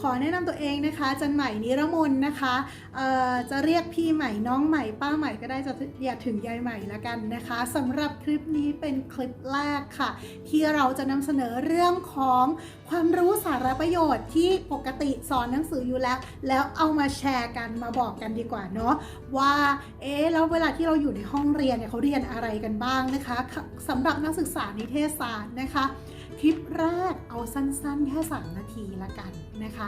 ขอแนะนำตัวเองนะคะจันใหม่นิรมนนะคะจะเรียกพี่ใหม่น้องใหม่ป้าใหม่ก็ได้จะอย่าถึงยายใหม่ละกันนะคะสำหรับคลิปนี้เป็นคลิปแรกค่ะ ที่เราจะนำเสนอเรื่องของความรู้สารประโยชน์ที่ปกติสอนหนังสืออยู่แล้ว แล้วเอามาแชร์กันมาบอกกันดีกว่าเนาะว่าเอ๊ะแล้วเวลาที่เราอยู่ในห้องเรียนเนี่ยเขาเรียนอะไรกันบ้างนะคะสำหรับนักศึกษานิเทศศาสตร์นะคะ คลิปแรกเอาสั้นๆ แค่ 3 นาทีละกันนะคะ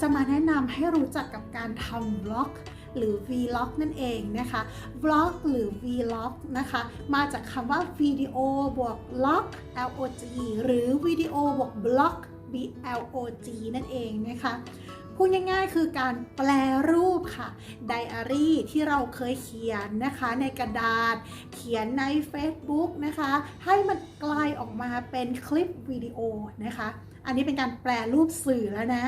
จะมาแนะนำให้รู้จักกับการทำบล็อกหรือ vlog นั่นเองนะคะ vlog หรือ vlog นะคะ มาจากคำว่าวิดีโอบวก log log หรือวิดีโอบวก blog blog นั่นเองนะคะ พูดง่ายๆ คือการแปลรูปค่ะไดอารี่ที่เราเคยเขียนนะคะในกระดาษ เขียนใน Facebook นะคะ ให้มันกลายออกมาเป็นคลิปวิดีโอนะคะ อันนี้เป็นการแปลรูปสื่อแล้วนะ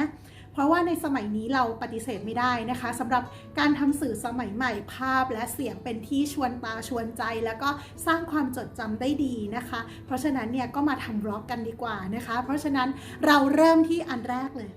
เพราะว่าในสมัยนี้เราปฏิเสธไม่ได้นะคะสำหรับการทำสื่อสมัยใหม่ภาพและเสียงเป็นที่ชวนตาชวนใจ แล้วก็สร้างความจดจำได้ดีนะคะ เพราะฉะนั้นเนี่ยก็มาทำบล็อกกันดีกว่านะคะ เพราะฉะนั้นเราเริ่มที่อันแรกเลย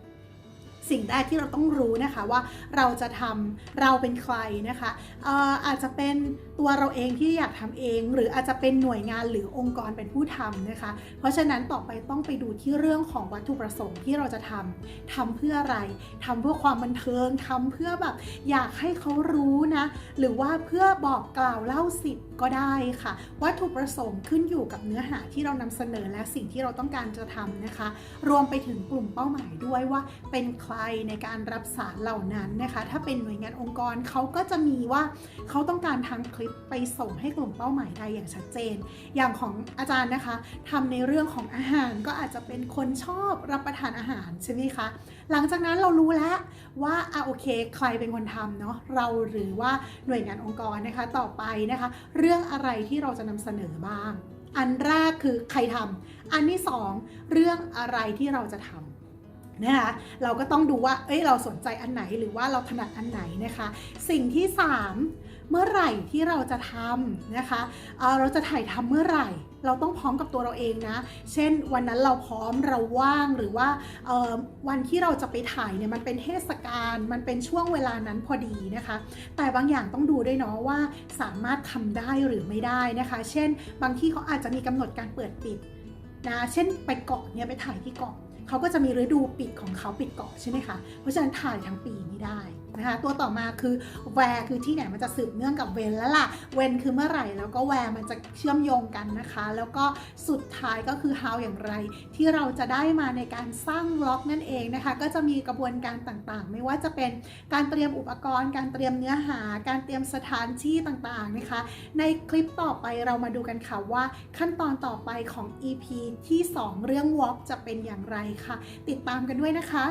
สิ่งแรกที่เราต้องรู้นะคะว่าเราจะทำเราเป็นใครนะคะอออาจจะเป็นตัวเราเองที่อยากทำเอง หรืออาจจะเป็นหน่วยงานหรือองค์กรเป็นผู้ทำนะคะ เพราะฉะนั้นต่อไปต้องไปดูที่เรื่องของวัตถุประสงค์ที่เราจะทำทำเพื่ออะไรทำเพื่อความบันเทิงทำเพื่อแบบอยากให้เขารู้นะหรือว่าเพื่อบอกกล่าวเล่าสิทธิ์ก็ได้ค่ะ วัตถุประสงค์ขึ้นอยู่กับเนื้อหาที่เรานำเสนอและสิ่งที่เราต้องการจะทำนะคะ รวมไปถึงกลุ่มเป้าหมายด้วยว่าเป็นใครในการรับสารเหล่านั้นนะคะ ถ้าเป็นหน่วยงานองค์กรเขาก็จะมีว่าเขาต้องการทำคลิปไปส่งให้กลุ่มเป้าหมายใดอย่างชัดเจน อย่างของอาจารย์นะคะทำในเรื่องของอาหารก็อาจจะเป็นคนชอบรับประทานอาหารใช่ไหมคะ หลังจากนั้นเรารู้แล้วว่าอะโอเค ใครเป็นคนทำเนาะเราหรือว่าหน่วยงานองค์กรนะคะต่อไปนะคะ เรื่องอะไรที่เราจะนำเสนอบ้าง อันแรกคือใครทำอันที่สองเรื่องอะไรที่เราจะทำ นะคะเราก็ต้องดูว่า เอ้ยเราสนใจอันไหนหรือว่าเราถนัดอันไหนนะคะ สิ่งที่ 3 เมื่อไหร่ที่เราจะทำนะคะเเราจะถ่ายทำเมื่อไหร่ เราต้องพร้อมกับตัวเราเองนะ เช่นวันนั้นเราพร้อมเราว่างหรือว่าวันที่เราจะไปถ่ายเนี่ยมันเป็นเทศกาลมันเป็นช่วงเวลานั้นพอดีนะคะ แต่บางอย่างต้องดูด้วยเนาะว่าสามารถทำได้หรือไม่ได้นะคะ เช่น บางที่เขาอาจจะมีกำหนดการเปิดปิดนะ เช่นไปเกาะเนี่ยไปถ่ายที่เกาะ เขาก็จะมีฤดูปิดของเขาปิดเกาะใช่ไหมคะ เพราะฉะนั้นถ่ายทั้งปีไม่ได้ นะคะ ตัวต่อมาคือแวร์คือที่ไหนมันจะสืบเนื่องกับเวนแล้วล่ะ เวนคือเมื่อไหร่แล้วก็แวร์มันจะเชื่อมโยงกันนะคะ แล้วก็สุดท้ายก็คือ how อย่างไร ที่เราจะได้มาในการสร้างบล็อกนั่นเองนะคะ ก็จะมีกระบวนการต่างๆ ไม่ว่าจะเป็นการเตรียมอุปกรณ์ การเตรียมเนื้อหา การเตรียมสถานที่ต่างๆนะคะ ในคลิปต่อไปเรามาดูกันค่ะว่าขั้นตอนต่อไปของ EP ที่ 2 เรื่อง Walk จะเป็นอย่างไรค่ะ ติดตามกันด้วยนะคะ